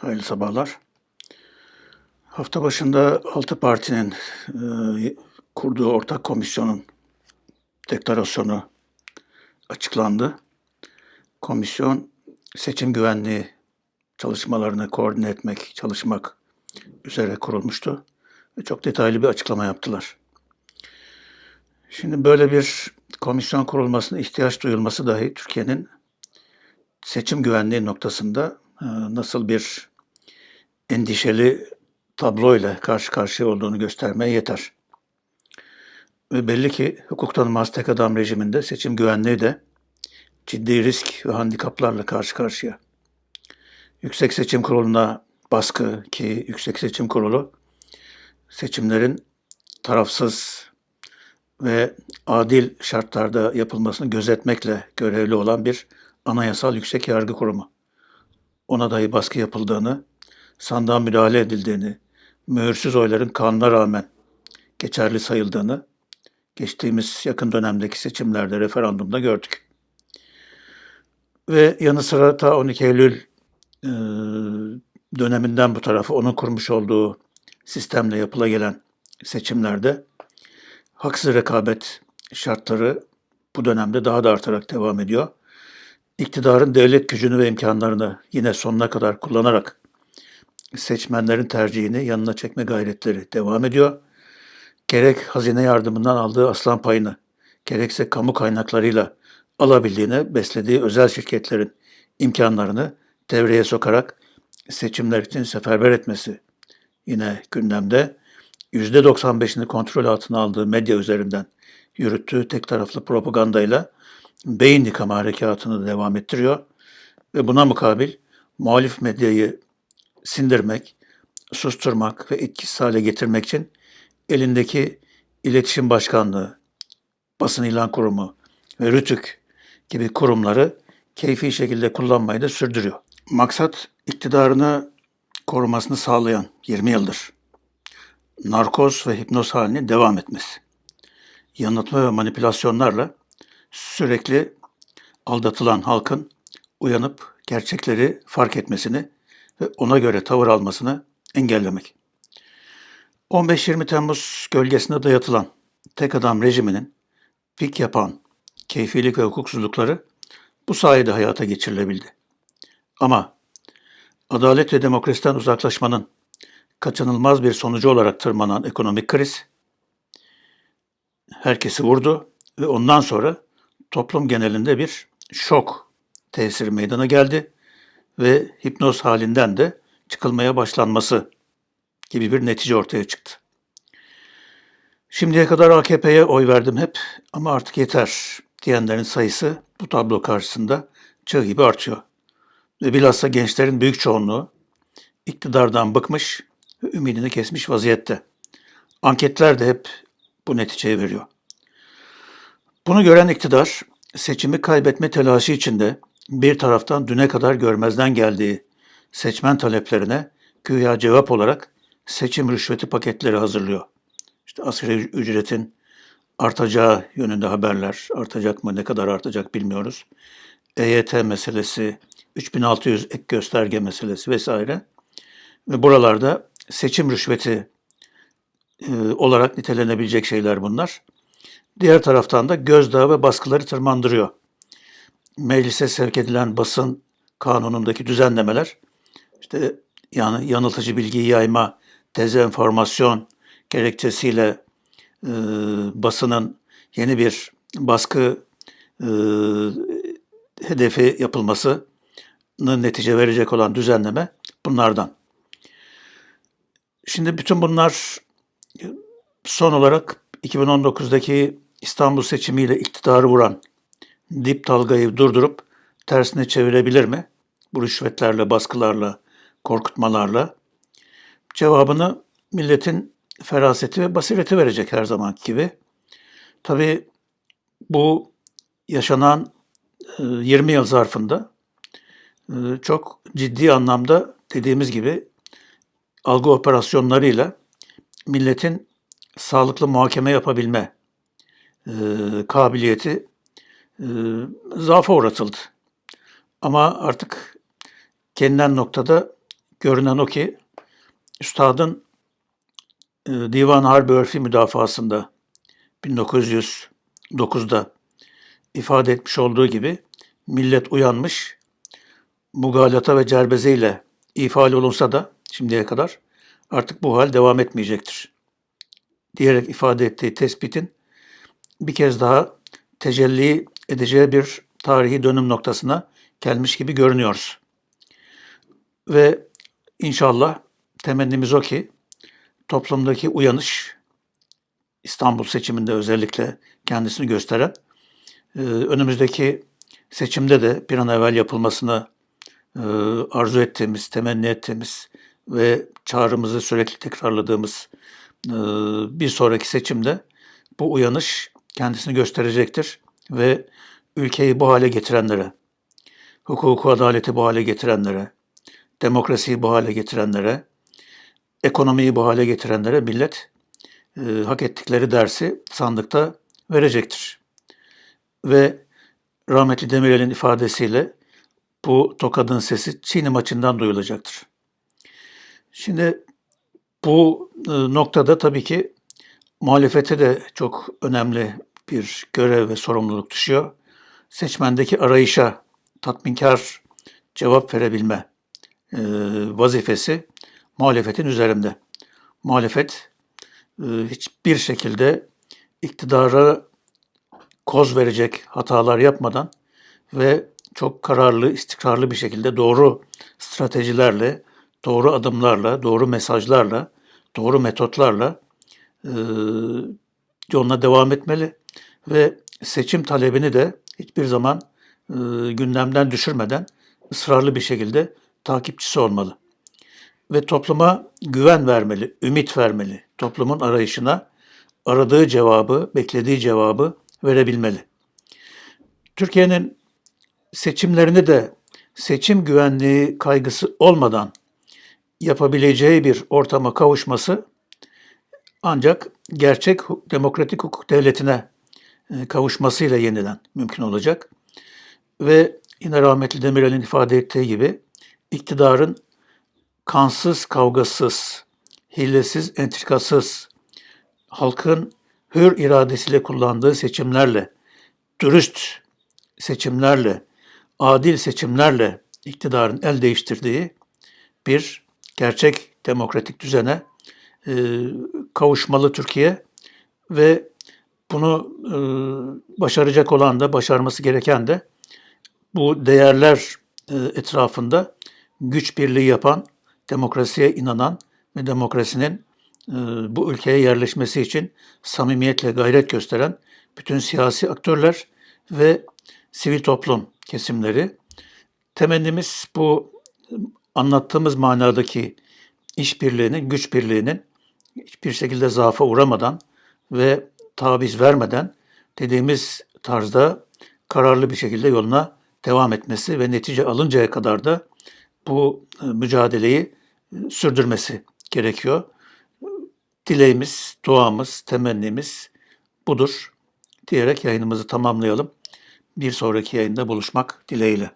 Hayırlı sabahlar. Hafta başında altı partinin e, kurduğu ortak komisyonun deklarasyonu açıklandı. Komisyon seçim güvenliği çalışmalarını koordine etmek, çalışmak üzere kurulmuştu. Ve çok detaylı bir açıklama yaptılar. Şimdi böyle bir komisyon kurulmasına ihtiyaç duyulması dahi Türkiye'nin seçim güvenliği noktasında nasıl bir endişeli tabloyla karşı karşıya olduğunu göstermeye yeter. Ve belli ki hukuk tanımaz adam rejiminde seçim güvenliği de ciddi risk ve handikaplarla karşı karşıya. Yüksek Seçim Kurulu'na baskı ki Yüksek Seçim Kurulu seçimlerin tarafsız ve adil şartlarda yapılmasını gözetmekle görevli olan bir anayasal yüksek yargı kurumu. Ona dahi baskı yapıldığını, sandığa müdahale edildiğini, mühürsüz oyların kanuna rağmen geçerli sayıldığını geçtiğimiz yakın dönemdeki seçimlerde, referandumda gördük. Ve yanı sıra ta 12 Eylül e, döneminden bu tarafa onun kurmuş olduğu sistemle yapıla gelen seçimlerde haksız rekabet şartları bu dönemde daha da artarak devam ediyor. İktidarın devlet gücünü ve imkanlarını yine sonuna kadar kullanarak seçmenlerin tercihini yanına çekme gayretleri devam ediyor. Gerek hazine yardımından aldığı aslan payını, gerekse kamu kaynaklarıyla alabildiğine beslediği özel şirketlerin imkanlarını devreye sokarak seçimler için seferber etmesi yine gündemde. %95'ini kontrol altına aldığı medya üzerinden yürüttüğü tek taraflı propagandayla beyin yıkama harekatını devam ettiriyor. Ve buna mukabil muhalif medyayı sindirmek, susturmak ve etkisiz hale getirmek için elindeki iletişim başkanlığı, basın ilan kurumu ve RÜTÜK gibi kurumları keyfi şekilde kullanmayı da sürdürüyor. Maksat iktidarını korumasını sağlayan 20 yıldır narkoz ve hipnoz halinin devam etmesi. Yanıltma ve manipülasyonlarla sürekli aldatılan halkın uyanıp gerçekleri fark etmesini ve ona göre tavır almasını engellemek. 15-20 Temmuz gölgesine dayatılan tek adam rejiminin pik yapan keyfilik ve hukuksuzlukları bu sayede hayata geçirilebildi. Ama adalet ve demokrasiden uzaklaşmanın kaçınılmaz bir sonucu olarak tırmanan ekonomik kriz herkesi vurdu ve ondan sonra toplum genelinde bir şok tesiri meydana geldi ve hipnoz halinden de çıkılmaya başlanması gibi bir netice ortaya çıktı. Şimdiye kadar AKP'ye oy verdim hep ama artık yeter diyenlerin sayısı bu tablo karşısında çığ gibi artıyor. Ve bilhassa gençlerin büyük çoğunluğu iktidardan bıkmış ve ümidini kesmiş vaziyette. Anketler de hep bu neticeyi veriyor. Bunu gören iktidar seçimi kaybetme telaşı içinde bir taraftan düne kadar görmezden geldiği seçmen taleplerine güya cevap olarak seçim rüşveti paketleri hazırlıyor. İşte asgari ücretin artacağı yönünde haberler, artacak mı ne kadar artacak bilmiyoruz. EYT meselesi, 3600 ek gösterge meselesi vesaire. Ve buralarda seçim rüşveti e, olarak nitelenebilecek şeyler bunlar. Diğer taraftan da gözdağı ve baskıları tırmandırıyor. Meclise sevk edilen basın kanunundaki düzenlemeler, işte yani yanıltıcı bilgi yayma, dezenformasyon gerekçesiyle e, basının yeni bir baskı e, hedefi yapılmasının netice verecek olan düzenleme bunlardan. Şimdi bütün bunlar son olarak 2019'daki İstanbul seçimiyle iktidarı vuran dip dalgayı durdurup tersine çevirebilir mi? Bu rüşvetlerle, baskılarla, korkutmalarla. Cevabını milletin feraseti ve basireti verecek her zamanki gibi. Tabii bu yaşanan 20 yıl zarfında çok ciddi anlamda dediğimiz gibi algı operasyonlarıyla milletin sağlıklı muhakeme yapabilme e, kabiliyeti e, zaafa uğratıldı. Ama artık gelinen noktada görünen o ki Üstad'ın e, Divan Harbi Örfi müdafasında 1909'da ifade etmiş olduğu gibi millet uyanmış, mugalata ve cerbeze ile ifade olunsa da şimdiye kadar artık bu hal devam etmeyecektir. Diyerek ifade ettiği tespitin bir kez daha tecelli edeceği bir tarihi dönüm noktasına gelmiş gibi görünüyoruz. Ve inşallah temennimiz o ki toplumdaki uyanış İstanbul seçiminde özellikle kendisini gösteren e, önümüzdeki seçimde de bir an evvel yapılmasını e, arzu ettiğimiz, temenni ettiğimiz ve çağrımızı sürekli tekrarladığımız e, bir sonraki seçimde bu uyanış kendisini gösterecektir ve ülkeyi bu hale getirenlere, hukuku adaleti bu hale getirenlere, demokrasiyi bu hale getirenlere, ekonomiyi bu hale getirenlere millet e, hak ettikleri dersi sandıkta verecektir. Ve rahmetli Demirel'in ifadesiyle bu tokadın sesi Çiğni maçından duyulacaktır. Şimdi bu e, noktada tabii ki muhalefete de çok önemli bir görev ve sorumluluk düşüyor. Seçmendeki arayışa tatminkar cevap verebilme e, vazifesi muhalefetin üzerinde. Muhalefet e, hiçbir şekilde iktidara koz verecek hatalar yapmadan ve çok kararlı, istikrarlı bir şekilde doğru stratejilerle, doğru adımlarla, doğru mesajlarla, doğru metotlarla e, yoluna devam etmeli ve seçim talebini de hiçbir zaman e, gündemden düşürmeden ısrarlı bir şekilde takipçisi olmalı ve topluma güven vermeli, ümit vermeli. Toplumun arayışına aradığı cevabı, beklediği cevabı verebilmeli. Türkiye'nin seçimlerini de seçim güvenliği kaygısı olmadan yapabileceği bir ortama kavuşması ancak gerçek demokratik hukuk devletine kavuşmasıyla yeniden mümkün olacak. Ve yine rahmetli Demirel'in ifade ettiği gibi iktidarın kansız, kavgasız, hilesiz, entrikasız, halkın hür iradesiyle kullandığı seçimlerle, dürüst seçimlerle, adil seçimlerle iktidarın el değiştirdiği bir gerçek demokratik düzene e, kavuşmalı Türkiye ve bunu e, başaracak olan da, başarması gereken de bu değerler e, etrafında güç birliği yapan demokrasiye inanan ve demokrasinin e, bu ülkeye yerleşmesi için samimiyetle gayret gösteren bütün siyasi aktörler ve sivil toplum kesimleri. Temennimiz bu anlattığımız manadaki işbirliğinin, güç birliğinin hiçbir şekilde zaafa uğramadan ve taviz vermeden dediğimiz tarzda kararlı bir şekilde yoluna devam etmesi ve netice alıncaya kadar da bu e, mücadeleyi sürdürmesi gerekiyor. Dileğimiz, duamız, temennimiz budur diyerek yayınımızı tamamlayalım. Bir sonraki yayında buluşmak dileğiyle.